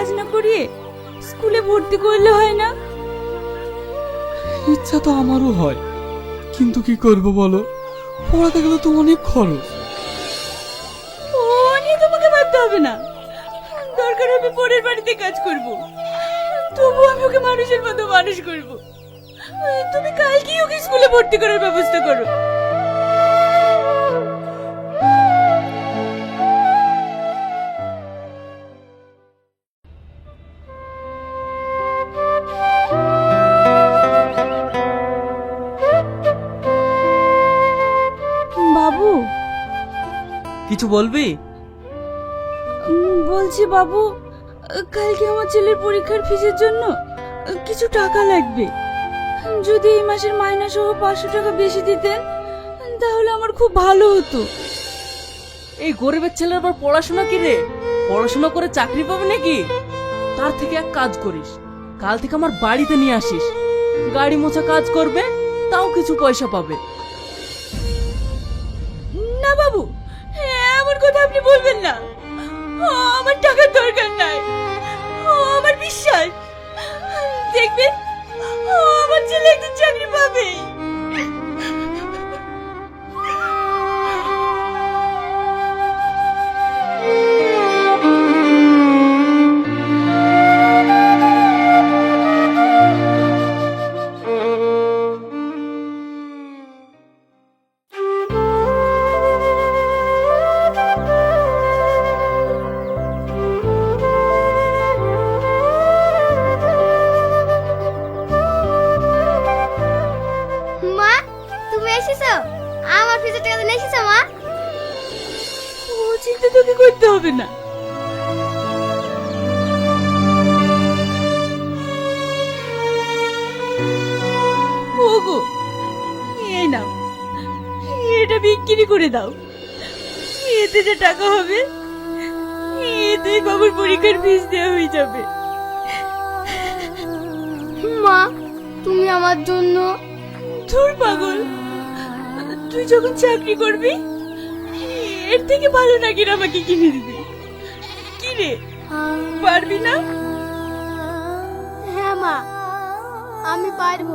কাজ না করিয়ে স্কুলে ভর্তি করলে হয় না? ইচ্ছা তো আমারও হয়। কিন্তু কি করব বলো? পড়াতে গেলে তো অনেক খরচ। ও নিয়ে তোমাকে ভাবতে হবে না। দরকার হবে পরের বাড়িতে কাজ করব। তবু আমি ওকে মানুষের মতো মানুষ করব। তুমি কালকেই ওকে স্কুলে ভর্তি করার ব্যবস্থা করো। কিছু বলবি? বলছি বাবু কালকে আমার ছেলের পরীক্ষার ফিজের জন্য কিছু টাকা লাগবে। যদি এই মাসের মাইনা সহ পাঁচশো টাকা বেশি দিতেন তাহলে আমার খুব ভালো হতো। এই গরিবের ছেলের আবার পড়াশোনা কি রে? পড়াশোনা করে চাকরি পাবে নাকি? তার থেকে এক কাজ করিস। কাল থেকে আমার বাড়িতে নিয়ে আসিস। গাড়ি মোছা কাজ করবে তাও কিছু পয়সা পাবে। টাকা হবে এতে বাবুর পরীক্ষার ফিস দেওয়া হয়ে যাবে। মা তুমি আমার জন্য ধুর পাগল তুই যখন চাকরি করবি এর থেকে ভালো নাকি আমাকে কিনে দিবি। কিনে পারবি না? হ্যাঁ মা আমি পারব।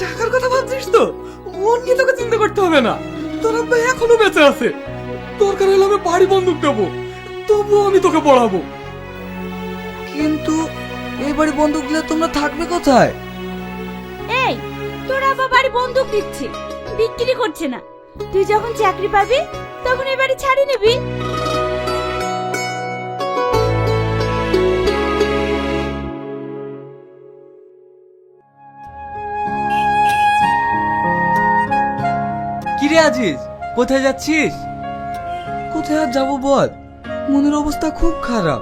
টাকার কথা ভাবছিস তো? ওর নিয়ে তোকে চিন্তা করতে হবে না। তোর আব্বা এখনও বেঁচে আছে। দরকার হলে আমি বাড়ি বন্দুক দেবো। তবুও আমি তোকে পড়াবো। কিন্তু এই বাড়ি বন্দুক দিলে তোমরা থাকবে কোথায়? এই তোর আবার বাড়ি বন্দুক দিচ্ছে। বিক্রি করছে না। তুই যখন চাকরি পাবি তখন এই বাড়ি ছাড়ি নিবি। আজিজ কোথায় যাচ্ছিস? কোথায় আর যাব বল? মনের অবস্থা খুব খারাপ।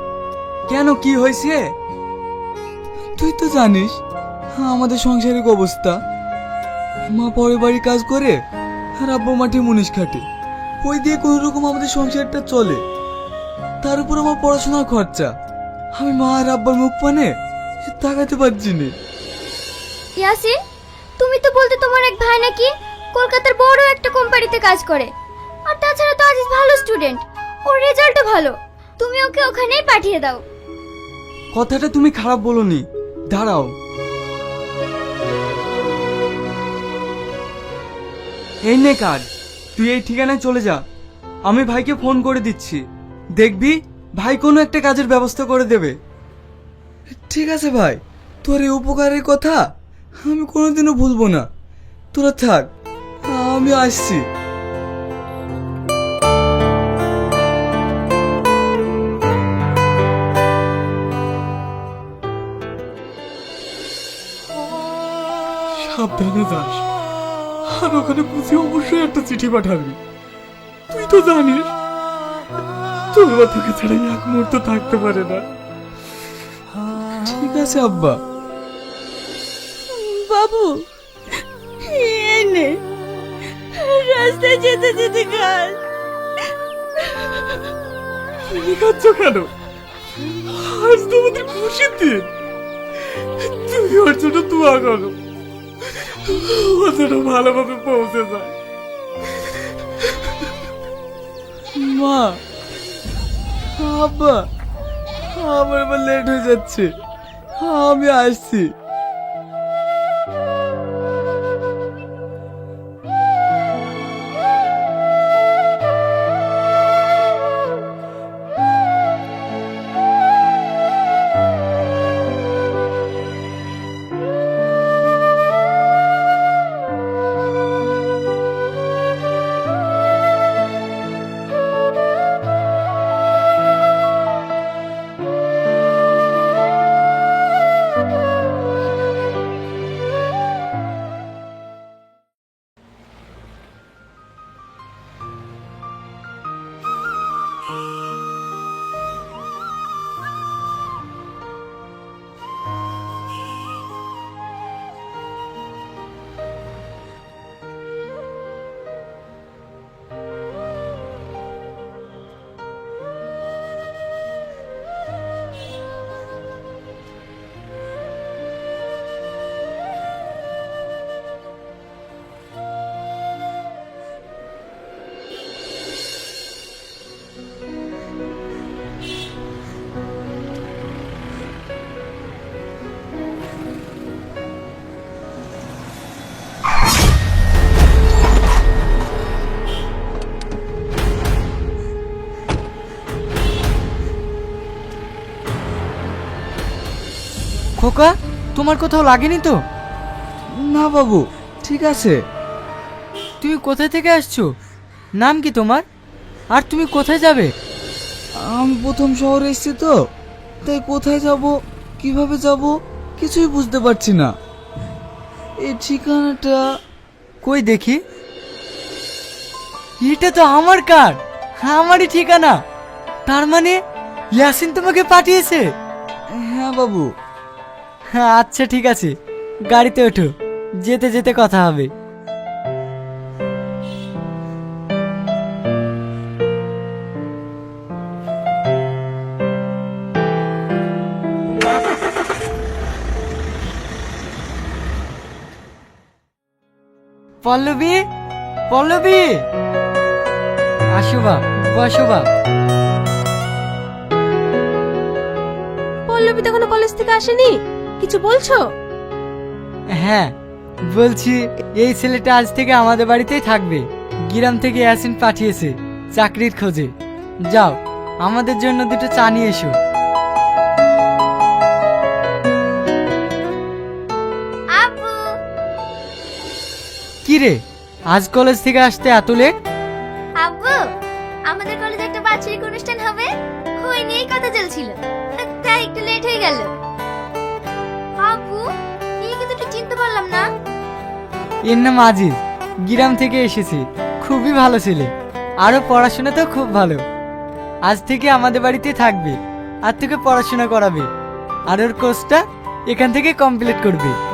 কেন, কি হয়েছে? তুই তো জানিস, আমাদের সাংসারিক অবস্থা। মা পরে বাড়ি কাজ করে, আর আব্বা মাঠে মুনিশ খাটে। ওই দিয়ে কোনো রকম আমাদের সংসারটা চলে। তার উপর আমার পড়াশোনার খরচা। আমি মা আর আব্বার মুখ পানে তাকাতে পারছি না। ইয়াসিন, তুমি তো বলতে তোমার এক ভাই নাকি? কলকাতার বড় একটা কোম্পানিতে কাজ করে। আর তাছাড়া তো আজিজ ভালো স্টুডেন্ট ওর রেজাল্টও ভালো। তুমি ওকে ওখানেই পাঠিয়ে দাও। কথাটা তুমি খারাপ বলনি। দাঁড়াও। এই নে কার্ড। তুই এই ঠিকানায় চলে যা। আমি ভাইকে ফোন করে দিচ্ছি। দেখবি, ভাই কোনো একটা কাজের ব্যবস্থা করে দেবে। ঠিক আছে ভাই। তোর এই উপকারের কথা আমি কোনোদিনও ভুলবো না। তোরা থাক। আমি আসছি। সাবধানে যাস। আর ওখানে বুঝি অবশ্যই একটা চিঠি পাঠাবি। তুই তো জানিস, তোর তোকে ছাড়া এক মুহূর্ত থাকতে পারে না। ঠিক আছে, আব্বা। বাবু, এই নে। রাস্তায় যেতে যেতে কাজ তুমি খাচ্ছ কেন? আজ তো আমাদের খুশির দিন। তুমি ওর জন্য দোয়া করো। ও ভালোভাবে পৌঁছে যায় মা, আব্বা, আমার এবার লেট হয়ে যাচ্ছে। আমি আসছি। খোকা তোমার কোথাও লাগেনি তো? না বাবু ঠিক আছে। তুমি কোথায় থেকে আসছো? নাম কি তোমার? আর তুমি কোথায় যাবে? আমি প্রথম শহরে এসেছি তো তাই কোথায় যাব কীভাবে যাব কিছুই বুঝতে পারছি না। এই ঠিকানাটা কই দেখি? এটা তো আমার কার্ড আমারই ঠিকানা। তার মানে ইয়াসিন তোমাকে পাঠিয়েছে? হ্যাঁ বাবু হ্যাঁ আচ্ছা ঠিক আছে। গাড়িতে ওঠো। যেতে যেতে কথা হবে। পল্লবী? পল্লবী? আসো বাপ পল্লবী তো এখনও কলেজ থেকে আসেনি? কিছু বলছো? হ্যাঁ বলছি এই ছেলেটা আজ থেকে আমাদের বাড়িতেই থাকবে। গ্রাম থেকে অ্যাসিন পাঠিয়েছে চাকরির খোঁজে। যাও আমাদের জন্য দুটো চা নিয়ে এসো। কি রে আজ কলেজ থেকে আসতে এত লেট? এর নাম আজিজ। গ্রাম থেকে এসেছি। খুবই ভালো ছেলে। আরও পড়াশোনা তো খুব ভালো। আজ থেকে আমাদের বাড়িতে থাকবে। আর তোকে পড়াশোনা করাবে। আর ওর কোর্সটা এখান থেকে কমপ্লিট করবে।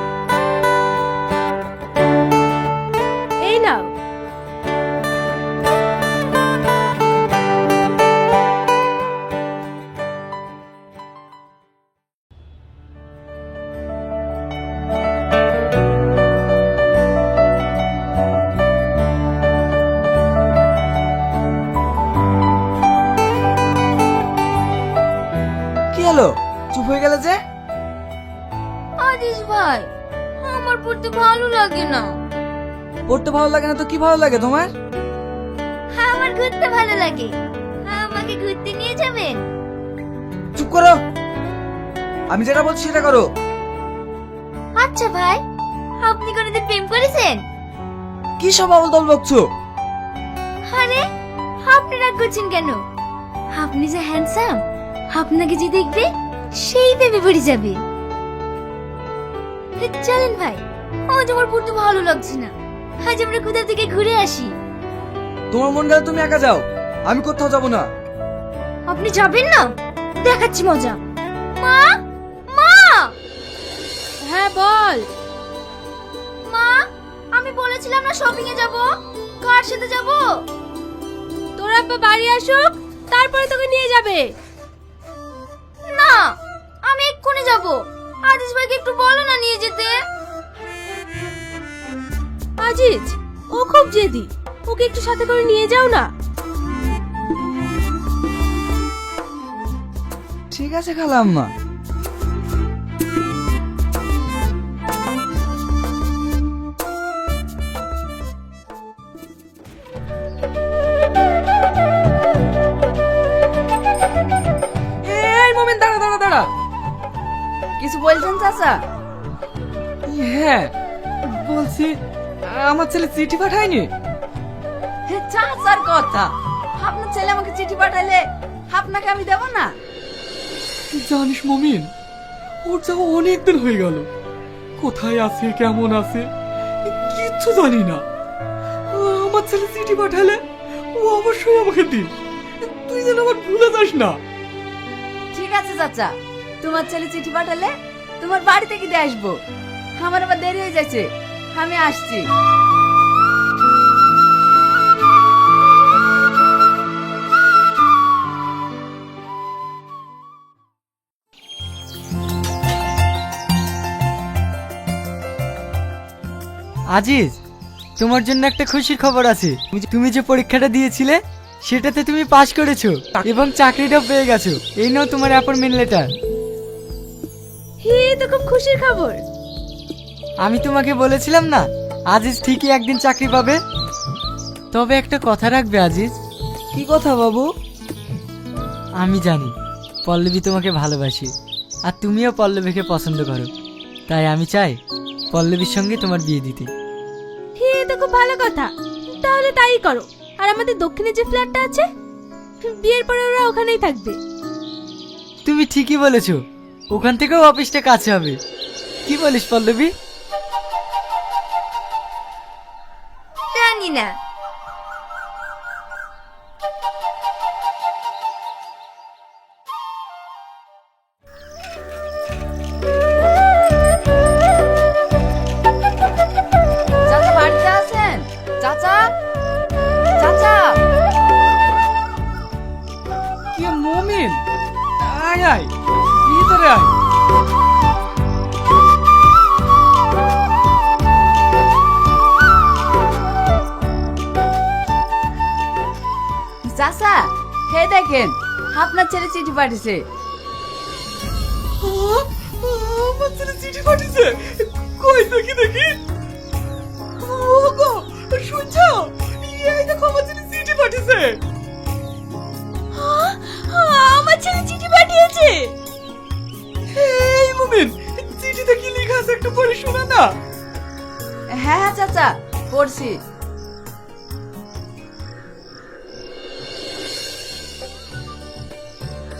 ভালো লাগে না তো কি ভালো লাগে তোমার? আমার ঘুরতে ভালো লাগে। আমাকে ঘুরতে নিয়ে যাবেন চুপ করো। আমি যেটা বলছি সেটা করো। আচ্ছা ভাই আপনি কোনোদিন প্রেম করেছেন? কি সব আবল দল বকছো? আরে আপনি রাগ করছেন কেন? আপনি যে হ্যান্ডসাম আপনাকে যে দেখবে সেই প্রেমে পড়ে যাবে। চলেন ভাই আমার আমার পড়তে ভালো লাগছে না। আজ আমরা কোথা থেকে ঘুরে আসি। তোমার মন গেলে তুমি একা যাও। আমি কোথাও যাব না। আপনি যাবেন না? দেখাচ্ছি মজা। মা! মা! হ্যাঁ বল। মা আমি বলেছিলাম না শপিং এ যাব। কার সাথে যাব? তোর আব্বা বাড়ি আসুক তারপরে তোকে নিয়ে যাবে। না আমি এক্ষুনি যাব। আজিজ ভাইকে একটু বলো না নিয়ে যেতে। আজিজ, ও খুব জেদি। ওকে একটু সাথে করে নিয়ে যাও না। ঠিক আছে খালাম্মা। এই মোমেন, দাঁড়া দাঁড়া কিছু বলছেন চাচা? হ্যাঁ বলছি। আমার ছেলে চিঠি পাঠায়নি? চাচার কথা। আপনার ছেলে আমাকে চিঠি পাঠালে আপনাকে আমি দেব না? জানিস মমিন ওর যাওয়া অনেক দিন হয়ে গেল। কোথায় আছে কেমন আছে কিচ্ছু জানি না। আমার ছেলে চিঠি পাঠালে ও অবশ্যই আমাকে দিস তুই যেন আমার ভুলে যাস না। ঠিক আছে চাচা। তোমার ছেলে চিঠি পাঠালে তোমার বাড়ি থেকে দিয়ে আসব। আমার আবার দেরি হয়ে যাচ্ছে। আমি আসছি। আজিজ তোমার জন্য একটা খুশির খবর আছে। তুমি যে পরীক্ষাটা দিয়েছিলে সেটাতে তুমি পাশ করেছ এবং চাকরিটাও পেয়ে গেছো। এই নাও তোমার অ্যাপয়েন্টমেন্ট লেটার হে তো খুব খুশির খবর। আমি তোমাকে বলেছিলাম না আজিজ ঠিকই একদিন চাকরি পাবে? তবে একটা কথা রাখবে আজিজ। কি কথা বাবু? আমি জানি পল্লবী তোমাকে ভালোবাসি আর তুমিও পল্লবীকে পছন্দ করো। তাই আমি চাই পল্লবীর সঙ্গে তোমার বিয়ে দিতে। হে তো খুব ভালো কথা। তাহলে তাই করো। আর আমাদের দক্ষিণে যে ফ্ল্যাটটা আছে বিয়ের পরে ওরা ওখানেই থাকবে। তুমি ঠিকই বলেছ ওখান থেকেও অফিসটা কাছে হবে। কি বলিস পল্লবী? জানি পাঠিয়েছে। আমার ছেলে চিঠি পাঠিয়েছে। কই দেখি দেখি? ও গো শুনছো এই দেখো আমার ছেলে চিঠি পাঠিয়েছে। আমার ছেলে চিঠি পাঠিয়েছে। এই মুমিন চিঠিতে কি লেখা আছে একটু পড়ে শোনা না। হ্যাঁ হ্যাঁ চাচা পড়ছি।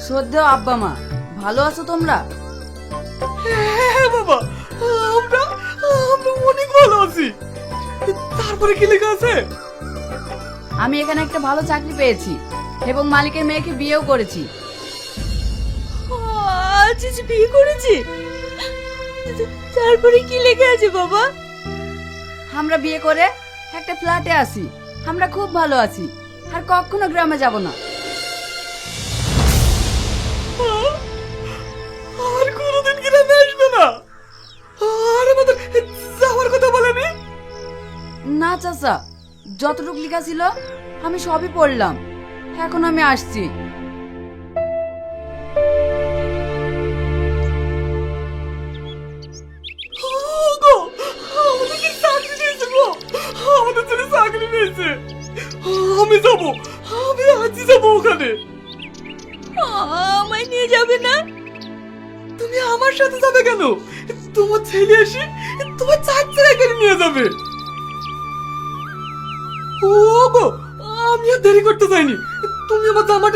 শ্রদ্ধেয় আব্বা মা ভালো আছো তোমরা? হ্যাঁ বাবা আমরা আমরা অনেক ভালো আছি। তারপরে কি লেখা আছে? আমি এখানে একটা ভালো চাকরি পেয়েছি এবং মালিকের মেয়েকে বিয়েও করেছি। আজিজ বিয়ে করেছে? তারপরে কি লেখা আছে বাবা? আমরা বিয়ে করে একটা ফ্ল্যাটে আছি। আমরা খুব ভালো আছি। আর কখনো গ্রামে যাব না। চাচা যতটুকু লেখা ছিল আমি সবই পড়লাম। এখন আমি আসছি।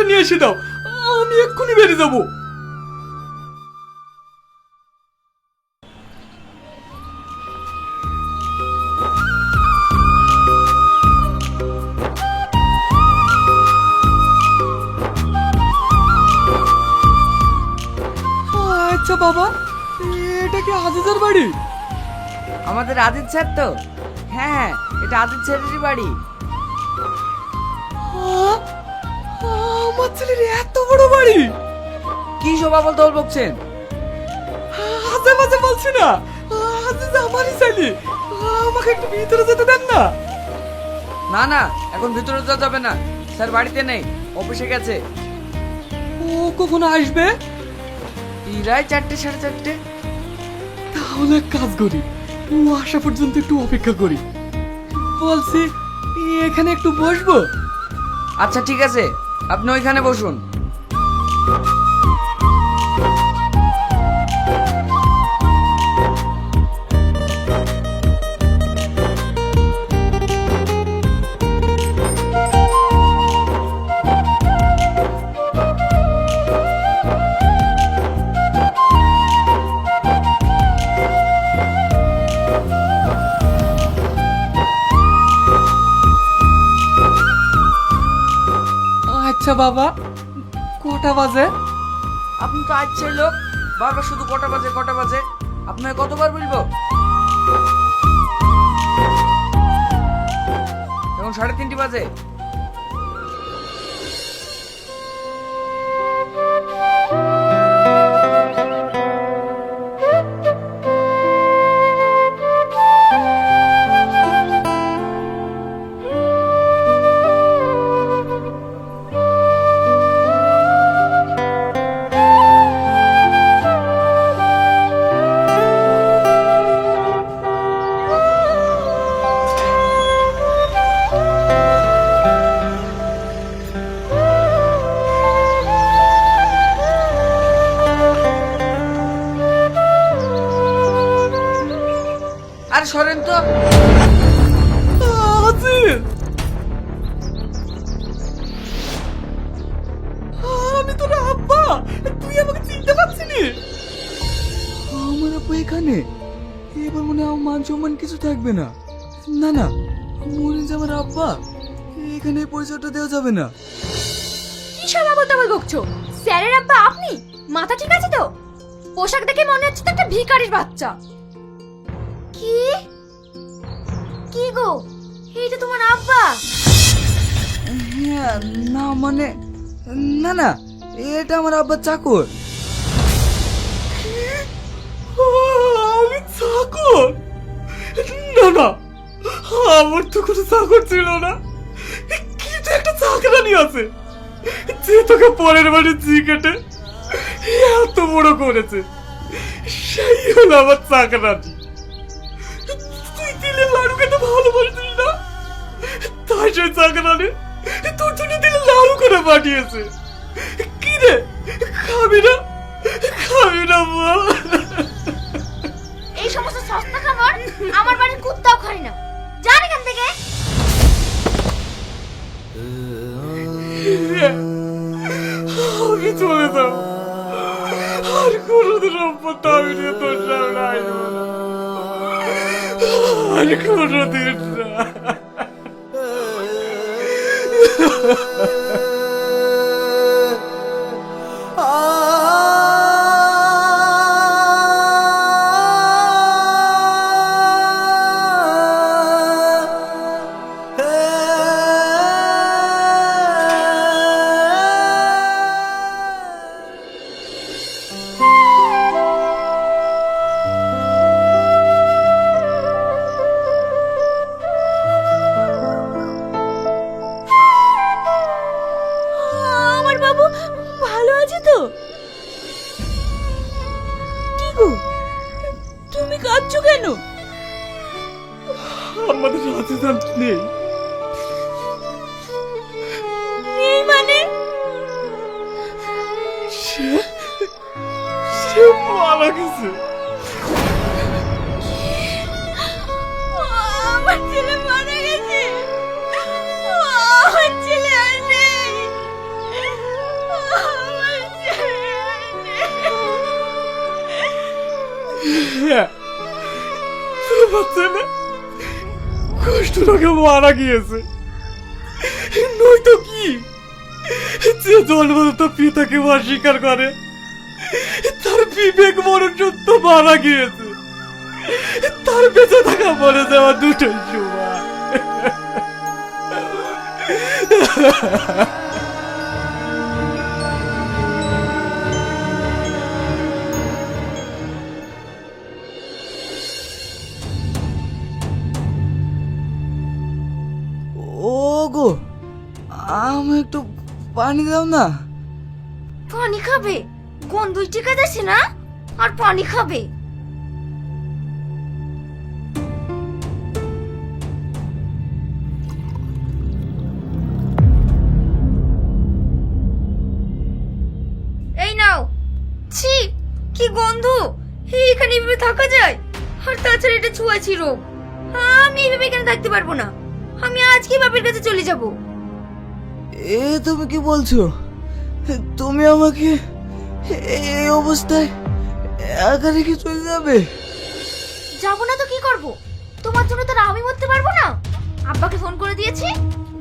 নিয়ে এসে দাও। আমি এক্ষুনি বেরিয়ে যাব। আচ্ছা বাবা। এটা কি আজিজার বাড়ি? আমাদের আদিত স্যার তো। হ্যাঁ হ্যাঁ এটা আদিত স্যারেরই বাড়ি। আ, আমার ছেলের এত বড় বাড়ি। কি শোভা বলতে বলছেন আজে মাঝে বলছি না। আজিজ আমারই ছেলে। আমাকে একটু ভিতরে যেতে দেন না। না না এখন ভিতরে যাওয়া যাবে না। স্যার বাড়িতে নেই অফিসে গেছে। ও কখন আসবে? প্রায় চারটে সাড়ে চারটে। তাহলে এক কাজ করি। ও আসা পর্যন্ত একটু অপেক্ষা করি। বলছি এখানে একটু বসবো? আচ্ছা ঠিক আছে। আপনি ওইখানে বসুন। বাবা? কটা বাজে? আপনি তো আসছে লোক। বারবার শুধু কটা বাজে কটা বাজে। আপনাকে কতবার বলব? এখন সাড়ে তিনটি বাজে। যাবে না। কি আবল তাবল বকছো স্যারের আব্বা আপনি? মাথা ঠিক আছে তো? পোশাক দেখে মনে হচ্ছে তো একটা ভিখারির বাচ্চা। কি? কি গো? এইটা তোমার আব্বা। হ্যাঁ না মানে না না এটা আমার আব্বার চাকর। আমি চাকর? না না আমার তো কোনো চাকর ছিল না। কিন্তু একটা চাকরানি আছে। যে তোকে পরের বাড়ি জি কেটে এত বড় করেছে, সেই হলো আমার চাকরানি তুই দিলে লাড়ু খেতে ভালোবাসিস না? তাই সেই চাকরানি তোর জন্য দিলে লাড়ু করে পাঠিয়েছে। কি রে? খাবি না? খাবি না বল এই সমস্ত সস্তা খাবার আমার বাড়ির কুত্তাও খায় না। জান এখান থেকে আমি চলে যাব আর কোনোদিন সম্পদ আমি নিয়ে তোর সামনে মারা গেছে আমার ছেলে মারা গেছে আমার ছেলে আর নেই আমার ছেলে আর নেই তোমার ছেলে কষ্ট লাগে মারা গিয়েছে নয়তো কি যে জন্মদাতা পিতাকে অস্বীকার করে তার বিবেক মরণ সত্য মারা গিয়েছে। তার বেঁচে থাকা মরে যাওয়া দুটোই সমান ও গো আমি একটু পানি দাও না। পানি খাবে? গন্ধ টিকা যাচ্ছে না? আর পানি খাবে। এই নাও। ছি, কি গন্ধ। এখানে এভাবে থাকা যায়? আর তাছাড়া এটা ছুঁয়াছি রোগ। আমি এভাবে এখানে থাকতে পারব না? আমি আজকে বাপের কাছে চলে যাব। এ তুমি কি বলছো? তুমি আমাকে এই অবস্থায় একা রেখে চলে যাবে? যাব না তো, কি করব? তোমার জন্য তো আমি মরতে পারব না। আব্বাকে ফোন করে দিয়েছি,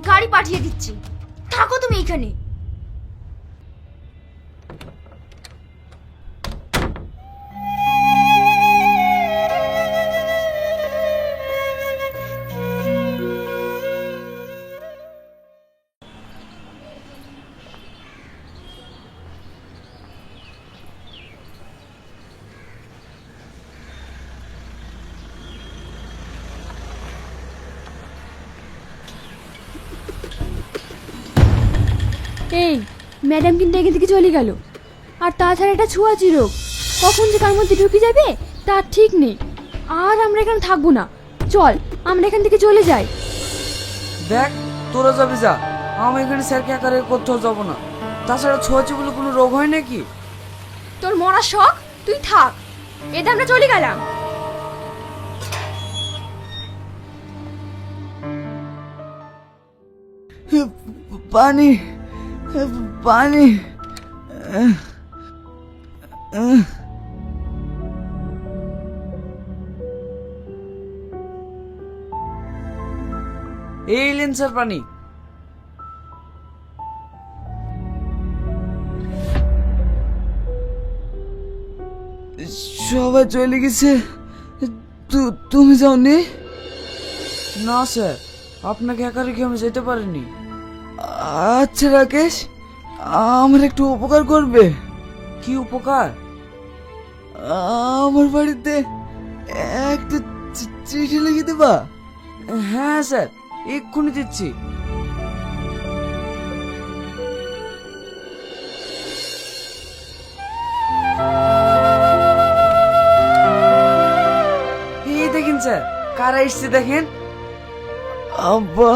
গাড়ি পাঠিয়ে দিচ্ছি। থাকো তুমি এখানে। ম্যাডাম কিন্তু এখান থেকে চলে গেল। আর তাছাড়া এটা ছোঁয়াচি রোগ। কখন যে কার মধ্যে ঢুকে যাবে তার ঠিক নেই। আর আমরা এখানে থাকব না। চল আমরা এখান থেকে চলে যাই। দেখ তোরা যাবে যা। আমি এখানে স্যারকে একা রেখে কোথাও যাব না। তাছাড়া ছোঁয়াচে বলে কোনো রোগ হয় নাকি? তোর মরার শখ? তুই থাক। এটা আমরা চলে গেলাম। পানি পানি। এই লেন স্যার পানি। সবাই চলে গেছে। তুমি যাওনি? না স্যার আপনাকে একা রেখে আমি যেতে পারিনি? আচ্ছা রাকেশ। আমার একটু উপকার করবে। কি উপকার? আমার বাড়িতে একটা চিঠি লিখে দেবা? হ্যাঁ স্যার, এক্ষুনি দিচ্ছি। দেখেন, স্যার, কারা এসছে দেখেন? আব্বা,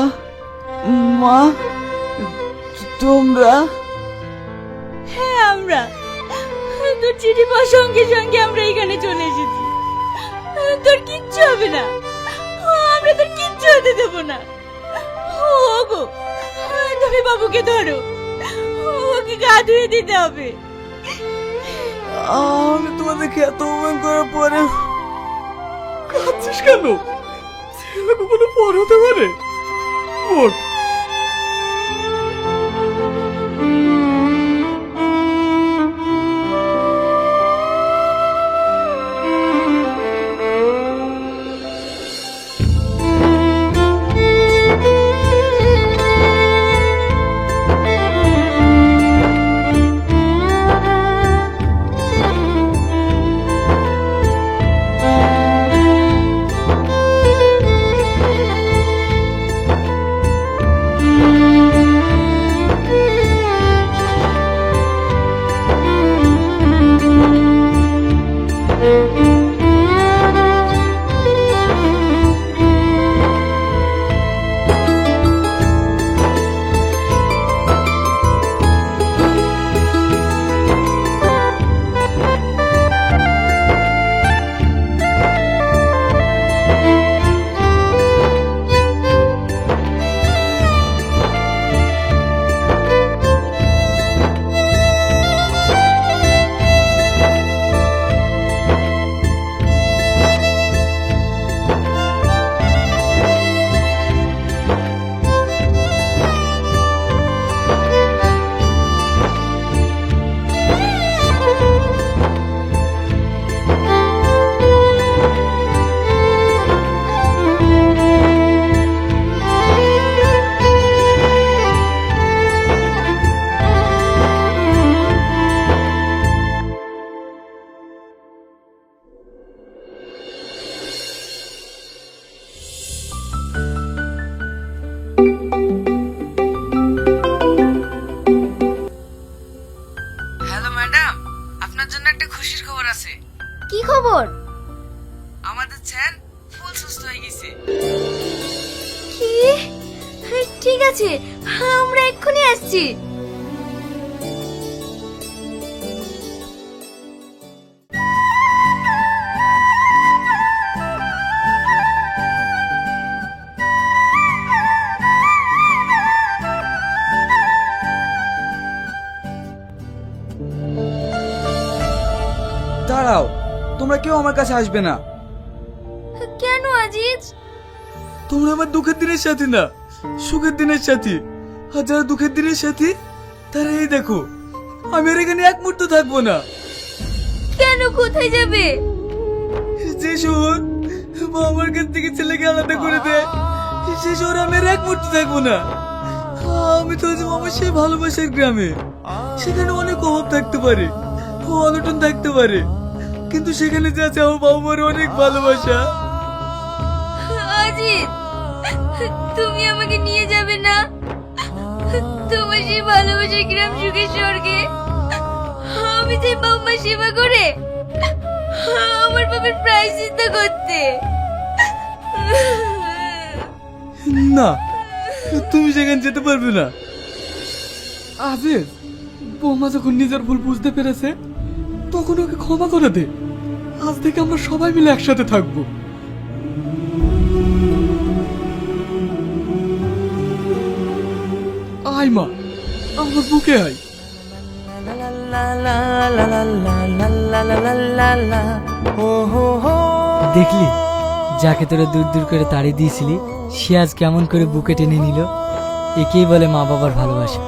মা, তোমরা? হ্যাঁ আমরা। তোর চিঠি পাওয়ার সঙ্গে সঙ্গে আমরা এখানে চলে এসেছি। তোর কিচ্ছু হবে না। আমরা তোর কিচ্ছু হতে দেবো না। ওগো, তুমি বাবুকে ধরো। ওকে গা ধুয়ে দিতে হবে। আমি তোমাদেরকে এত অপমান করার পরে কাঁদছিস কেন? ছেলে কখনো পর হতে পারে? ওঠ কেউ আমার কাছে আসবে না। কেন আজিজ? তোমরা আমার দুঃখের দিনের সাথী না? সুখের দিনের সাথী। আর যারা দুঃখের দিনের সাথী তারা এই দেখো আমি আর এখানে এক মুহূর্ত থাকব না। কেন কোথায় যাবে? যে শহর বাবার কাছ থেকে ছেলেকে আলাদা করে দেয়। সে শহরে আমি আর এক মুহূর্ত থাকব না। আমি তো যে আমার সেই ভালোবাসার গ্রামে। সেখানে অনেক অভাব থাকতে পারে অনটন থাকতে পারে। কিন্তু সেখানে যা আছে আমার বাবা মার অনেক ভালোবাসা। তুমি আমাকে নিয়ে যাবে না? তোমার সেই ভালোবাসা গ্রাম সুখের স্বর্গে? আমি চাই বাবা সেবা করে আমার বাবার প্রায়শ্চিত্ত করতে। না তুমি সেখানে যেতে পারবে না। আজিজ বৌমা যখন নিজের ভুল বুঝতে পেরেছে তখন ওকে ক্ষমা করে দে। আজ থেকে আমরা সবাই মিলে একসাথে থাকব। আয় মা, আমার বুকে আয়। দেখলি, যাকে তোরা দূর দূর করে তাড়িয়ে দিয়েছিলি, সে আজ কেমন করে বুকে টেনে নিল, একেই বলে মা বাবার ভালোবাসা।